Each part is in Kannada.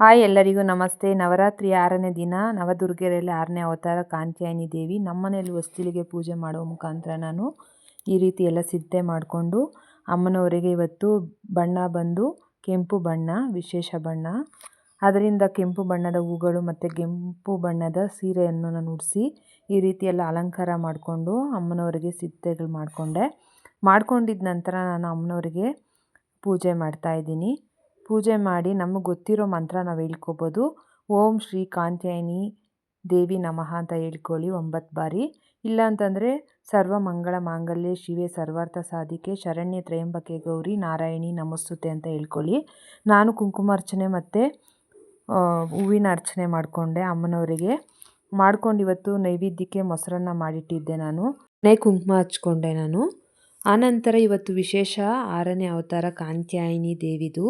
ಹಾಯ್ ಎಲ್ಲರಿಗೂ ನಮಸ್ತೆ. ನವರಾತ್ರಿ ಆರನೇ ದಿನ, ನವದುರ್ಗೆಯಲ್ಲಿ ಆರನೇ ಅವತಾರ ಕಾಂತ್ಯಾಯನಿ ದೇವಿ. ನಮ್ಮನೇಲಿ ಹೊಸ್ತಿಲಿಗೆ ಪೂಜೆ ಮಾಡುವ ಮುಖಾಂತರ ನಾನು ಈ ರೀತಿ ಎಲ್ಲ ಸಿದ್ಧತೆ ಮಾಡಿಕೊಂಡು, ಅಮ್ಮನವರಿಗೆ ಇವತ್ತು ಬಣ್ಣ ಬಂದು ಕೆಂಪು ಬಣ್ಣ, ವಿಶೇಷ ಬಣ್ಣ. ಅದರಿಂದ ಕೆಂಪು ಬಣ್ಣದ ಹೂಗಳು ಮತ್ತು ಕೆಂಪು ಬಣ್ಣದ ಸೀರೆಯನ್ನು ನಾನು ಉಡಿಸಿ ಈ ರೀತಿ ಎಲ್ಲ ಅಲಂಕಾರ ಮಾಡಿಕೊಂಡು ಅಮ್ಮನವರಿಗೆ ಸಿದ್ಧತೆಗಳು ಮಾಡಿಕೊಂಡೆ. ಮಾಡ್ಕೊಂಡಿದ್ದ ನಂತರ ನಾನು ಅಮ್ಮನವರಿಗೆ ಪೂಜೆ ಮಾಡ್ತಾಯಿದ್ದೀನಿ ಪೂಜೆ ಮಾಡಿ ನಮಗೆ ಗೊತ್ತಿರೋ ಮಂತ್ರ ನಾವು ಹೇಳ್ಕೊಬೋದು. ಓಂ ಶ್ರೀ ಕಾಂತ್ಯಾಯಿನಿ ದೇವಿ ನಮಃ ಅಂತ ಹೇಳ್ಕೊಳ್ಳಿ ಒಂಬತ್ತು ಬಾರಿ. ಇಲ್ಲ ಅಂತಂದರೆ ಸರ್ವ ಮಂಗಳ ಮಾಂಗಲ್ಯ ಶಿವೆ ಸರ್ವಾರ್ಥ ಸಾಧಿಕೆ ಶರಣ್ಯ ತ್ರಯಂಬಕೆ ಗೌರಿ ನಾರಾಯಣಿ ನಮಸ್ತುತೆ ಅಂತ ಹೇಳ್ಕೊಳ್ಳಿ. ನಾನು ಕುಂಕುಮಾರ್ಚನೆ ಮತ್ತು ಹೂವಿನ ಅರ್ಚನೆ ಮಾಡಿಕೊಂಡೆ ಅಮ್ಮನವರಿಗೆ. ಮಾಡ್ಕೊಂಡು ಇವತ್ತು ನೈವೇದ್ಯಕ್ಕೆ ಮೊಸರನ್ನ ಮಾಡಿಟ್ಟಿದ್ದೆ ನಾನು. ನೇ ಕುಂಕುಮ ಹಚ್ಕೊಂಡೆ ನಾನು. ಆನಂತರ ಇವತ್ತು ವಿಶೇಷ ಆರನೇ ಅವತಾರ ಕಾಂತ್ಯಾಯಿನಿ ದೇವಿದು.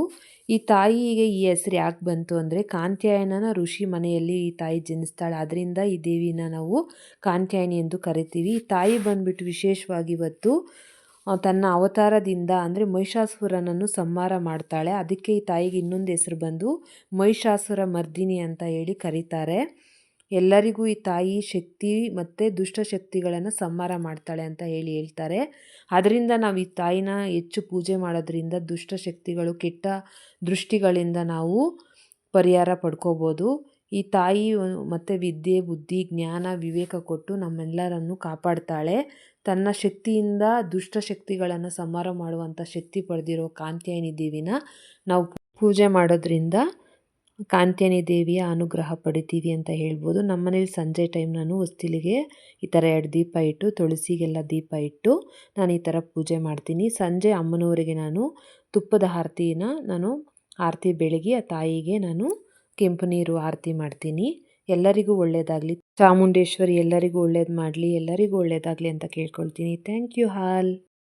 ಈ ತಾಯಿಗೆ ಈ ಹೆಸರು ಯಾಕೆ ಬಂತು ಅಂದರೆ ಕಾಂತ್ಯಾಯನನ ಋಷಿ ಮನೆಯಲ್ಲಿ ಈ ತಾಯಿ ಜನಿಸ್ತಾಳೆ. ಅದರಿಂದ ಈ ದೇವಿನ ನಾವು ಕಾಂತ್ಯಾಯಿನಿ ಎಂದು ಕರಿತೀವಿ. ಈ ತಾಯಿ ಬಂದ್ಬಿಟ್ಟು ವಿಶೇಷವಾಗಿ ಇವತ್ತು ತನ್ನ ಅವತಾರದಿಂದ ಅಂದರೆ ಮಹಿಷಾಸುರನನ್ನು ಸಂಹಾರ ಮಾಡ್ತಾಳೆ. ಅದಕ್ಕೆ ಈ ತಾಯಿಗೆ ಇನ್ನೊಂದು ಹೆಸರು ಬಂದು ಮಹಿಷಾಸುರ ಮರ್ದಿನಿ ಅಂತ ಹೇಳಿ ಕರೀತಾರೆ. ಎಲ್ಲರಿಗೂ ಈ ತಾಯಿ ಶಕ್ತಿ ಮತ್ತು ದುಷ್ಟಶಕ್ತಿಗಳನ್ನು ಸಂಹಾರ ಮಾಡ್ತಾಳೆ ಅಂತ ಹೇಳಿ ಹೇಳ್ತಾರೆ. ಅದರಿಂದ ನಾವು ಈ ತಾಯಿನ ಹೆಚ್ಚು ಪೂಜೆ ಮಾಡೋದ್ರಿಂದ ದುಷ್ಟಶಕ್ತಿಗಳು ಕೆಟ್ಟ ದೃಷ್ಟಿಗಳಿಂದ ನಾವು ಪರಿಹಾರ ಪಡ್ಕೋಬೋದು. ಈ ತಾಯಿ ಮತ್ತು ವಿದ್ಯೆ, ಬುದ್ಧಿ, ಜ್ಞಾನ, ವಿವೇಕ ಕೊಟ್ಟು ನಮ್ಮೆಲ್ಲರನ್ನು ಕಾಪಾಡ್ತಾಳೆ. ತನ್ನ ಶಕ್ತಿಯಿಂದ ದುಷ್ಟಶಕ್ತಿಗಳನ್ನು ಸಂಹಾರ ಮಾಡುವಂಥ ಶಕ್ತಿ ಪಡೆದಿರೋ ಕಾಂತ್ಯಾಯಿನಿ ದೇವಿನ ನಾವು ಪೂಜೆ ಮಾಡೋದ್ರಿಂದ ಕಾಂತ್ಯಾನಿ ದೇವಿಯ ಅನುಗ್ರಹ ಪಡಿತೀವಿ ಅಂತ ಹೇಳ್ಬೋದು. ನಮ್ಮನೇಲಿ ಸಂಜೆ ಟೈಮ್ ನಾನು ಹೊಸ್ತಿಲಿಗೆ ಈ ಥರ ಎರಡು ದೀಪ ಇಟ್ಟು, ತುಳಸಿಗೆಲ್ಲ ದೀಪ ಇಟ್ಟು ನಾನು ಈ ಥರ ಪೂಜೆ ಮಾಡ್ತೀನಿ. ಸಂಜೆ ಅಮ್ಮನವರಿಗೆ ನಾನು ತುಪ್ಪದ ಆರತಿನ ನಾನು ಆರತಿ ಬೆಳಗ್ಗೆ ಆ ತಾಯಿಗೆ ನಾನು ಕೆಂಪು ನೀರು ಆರತಿ ಮಾಡ್ತೀನಿ. ಎಲ್ಲರಿಗೂ ಒಳ್ಳೆಯದಾಗಲಿ ಚಾಮುಂಡೇಶ್ವರಿ ಎಲ್ಲರಿಗೂ ಒಳ್ಳೇದು ಮಾಡಲಿ, ಎಲ್ಲರಿಗೂ ಒಳ್ಳೆಯದಾಗಲಿ ಅಂತ ಕೇಳ್ಕೊಳ್ತೀನಿ. Thank you all